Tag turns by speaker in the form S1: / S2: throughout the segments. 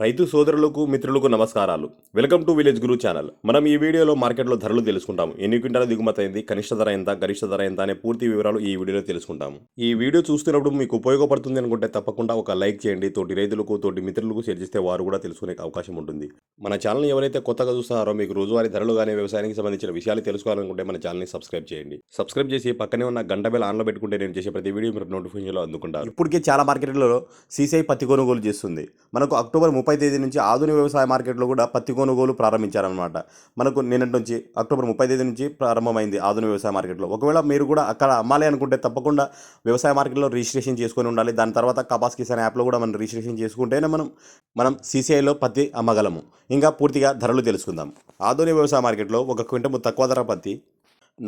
S1: రైతు సోదరులకు మిత్రులకు నమస్కారాలు. Welcome to village Guru channel. మనం ఈ వీడియోలో మార్కెట్లో ధరలు తెలుసుకుంటాము. ఎన్ని క్వింటాల దిగుమతి అయింది కనిష్ట ధర ఎంత గరిష్ట ధర ఎంత అనే పూర్తి వివరాలు ఈ వీడియోలో తెలుసుకుంటాము. ఈ వీడియో చూస్తున్నప్పుడు మీకు ఉపయోగపడుతుంది అనుకుంటే తప్పకుండా ఒక లైక్ చేయండి. తోటి రైతులకు తోటి మిత్రులకు షేర్ చేస్తే వారు కూడా తెలుసుకునే అవకాశం ఉంటుంది. మన ఛానల్ ఎవరైతే కొత్తగా చూస్తున్నారో మీకు రోజువారీ ధరలు కానీ వ్యవసాయానికి సంబంధించిన విషయాలు తెలుసుకోవాలనుకుంటే మన ఛానల్ని సబ్స్క్రైబ్ చేయండి. సబ్స్క్రైబ్ చేసి పక్కనే ఉన్న గంట బెల్ ఆన్లో పెట్టుకుంటే నేను చేసే ప్రతి వీడియో మీరు నోటిఫికేషన్లో అందుకుంటారు. ఇప్పటికే చాలా మార్కెట్లలో సీసీఐ పత్తి కొనుగోలు చేస్తుంది. మనకు అక్టోబర్ ముప్పై తేదీ నుంచి ఆధునిక వ్యవసాయ మార్కెట్లో కూడా పత్తి కొనుగోలు ప్రారంభించారనమాట మనకు నిన్నటి నుంచి అక్టోబర్ ముప్పై తేదీ నుంచి ప్రారంభమైంది ఆధునిక వ్యవసాయ మార్కెట్లో. ఒకవేళ మీరు కూడా అక్కడ అమ్మాలి అనుకుంటే తప్పకుండా వ్యవసాయ మార్కెట్లో రిజిస్ట్రేషన్ చేసుకొని ఉండాలి. దాని తర్వాత కపాస్ కిసాన్ యాప్లో కూడా మనం రిజిస్ట్రేషన్ చేసుకుంటేనే మనం మనం సీసీఐలో పత్తి అమ్మగలము. ఇంకా పూర్తిగా ధరలు తెలుసుకుందాం. ఆధునిక వ్యవసాయ మార్కెట్లో ఒక క్వింటము తక్కువ ధర పత్తి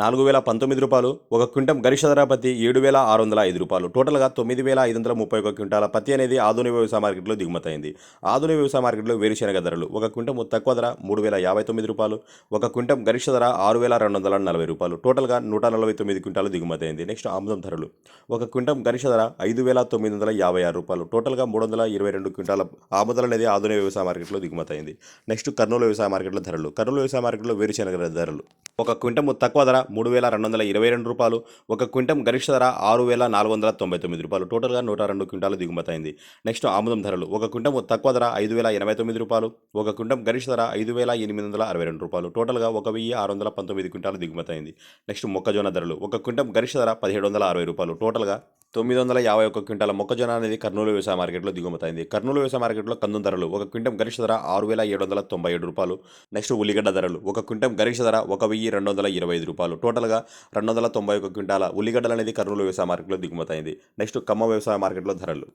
S1: నాలుగు వేల పంతొమ్మిది రూపాయలు ఒక క్వింటం గరిష్ట ధర పత్తి ఏడు వేల ఆరు వందల ఐదు రూపాయలు. టోటల్గా తొమ్మిది వేల ఐదు వందల ముప్పై ఒక క్వింటాల పత్తి అనేది ఆధునిక వ్యవసాయ మార్కెట్లో దిగుమతయింది. ఆధునిక వ్యవసాయ మార్కెట్లో వేరుశెనగ ధరలు ఒక క్వింటం తక్కువ ధర మూడు వేల యాభై తొమ్మిది రూపాయలు ఒక క్వింటం గరిష్ట ధర ఆరు వేల రెండు వందల నలభై రూపాయలు. టోటల్గా నూట నలభై తొమ్మిది క్వింటాలు దిగుమతయింది. నెక్స్ట్ ఆముదం ధరలు ఒక క్వింటం గరిష్ట ధర ఐదు వేల తొమ్మిది వందల యాభై ఆరు రూపాయలు. టోటల్గా మూడు వందల ఇరవై రెండు క్వింటాల ఆముదలు అనేది ఆధునిక వ్యవసాయ మార్కెట్లో దిగుమతయింది. నెక్స్ట్ కర్నూలు వ్యవసాయ మార్కెట్లో ధరలు కర్నూలు వ్యవసాయ మార్కెట్లో వేరుశెనగ ధరలు. ఒక క్వింటం తక్కువ ధర మూడు వేల రెండు వందల ఇరవై రెండు రూపాయలు ఒక క్వింటం గరిష్ట ధర ఆరు వేల నాలుగు వందల తొంభై తొమ్మిది రూపాయలు. టోటల్గా నూట రెండు క్వింటాలు దిగుమతి అయింది నెక్స్ట్ ఆముదం ధరలు ఒక క్వింటం తక్కువ ధర ఐదు వేల ఎనభై తొమ్మిది రూపాయలు ఒక క్వింటం గరిష్ట ధర ఐదు వేల ఎనిమిది వందల అరవై రెండు రూపాయలు. టోటల్గా ఒక వెయ్యి ఆరు వందల పంతొమ్మిది క్వింటాలు దిగుమతి అయింది నెక్స్ట్ మొక్కజొన్న ధరలు ఒక క్వింటం గరిష్ట ధర పదిహేడు వందల అరవై రూపాయలు. టోటల్గా తొమ్మిది వందల యాభై ఒక్క క్వింటాల మొక్కజొన్న అనేది కర్నూలు వ్యవసాయ మార్కెట్లో దిగుమతైంది. కర్నూలు వ్యవసాయ మార్కెట్లో కందు ధరలు ఒక క్వింటం గరిష్ట ధర ఆరు వేల ఏడు వందల తొంభై ఏడు రూపాయలు. నెక్స్ట్ ఉల్లిగడ్డ ధరలు ఒక క్వింటం గరిష్ట ధర ఒక వెయ్యి రెండు వందల ఇరవై ఐదు రూపాయలు. టోటల్గా రెండు వందల తొంభై ఒక క్వింటాల ఉల్లిగడ్డలు అనేది కర్నూలు వ్యవసాయ మార్కెట్లో దిగుమతైంది. నెక్స్ట్ కమ్మ వ్యవసాయ మార్కెట్లో ధరలు.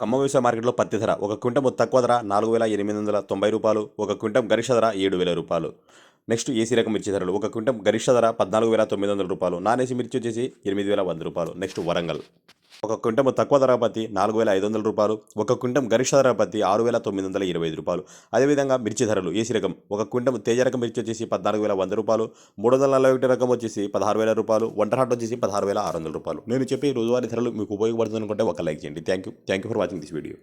S1: కమ్మ వ్యవసాయ మార్కెట్లో పత్తి ధర ఒక క్వింటం తక్కువ ధర నాలుగు వేల ఎనిమిది వందల తొంభై రూపాయలు. ఒక క్వింటం గరిష్ట ధర ఏడు వేల రూపాయలు. నెక్స్ట్ ఏసీ రకం మిర్చి ధరలు. ఒక క్వింటం గరిష్ట ధర పద్నాలుగు వేల తొమ్మిది వందల రూపాయలు. నాన్ ఏసీ మిర్చి వచ్చేసి ఎనిమిది వేల వంద రూపాయలు. నెక్స్ట్ వరంగల్. ఒక క్వింటం తక్కువ ధర పత్తి నాలుగు వేల ఐదు వందల రూపాయలు. ఒక క్వింటం గరిష్ట ధర పత్తి ఆరు వేల తొమ్మిది వందల ఇరవై ఐదు రూపాయలు. అదేవిధంగా మిర్చి ధరలు ఏసీ రకం. ఒక క్వింటం తేజ రకం మిర్చి వచ్చేసి పద్నాలుగు వేల వంద రూపాయలు. మూడు వందల నలభై ఒకటి రకం వచ్చేసి పదహారు వేల రూపాయలు. వంట హాట్ వచ్చేసి పదహారు వేల ఆరు వందల రూపాయలు. నేను చెప్పి రోజువారీ ధరలు మీకు ఉపయోగపడుతుంది అనుకుంటే ఒక లైక్ చేయండి. Thank you thank you for watching this video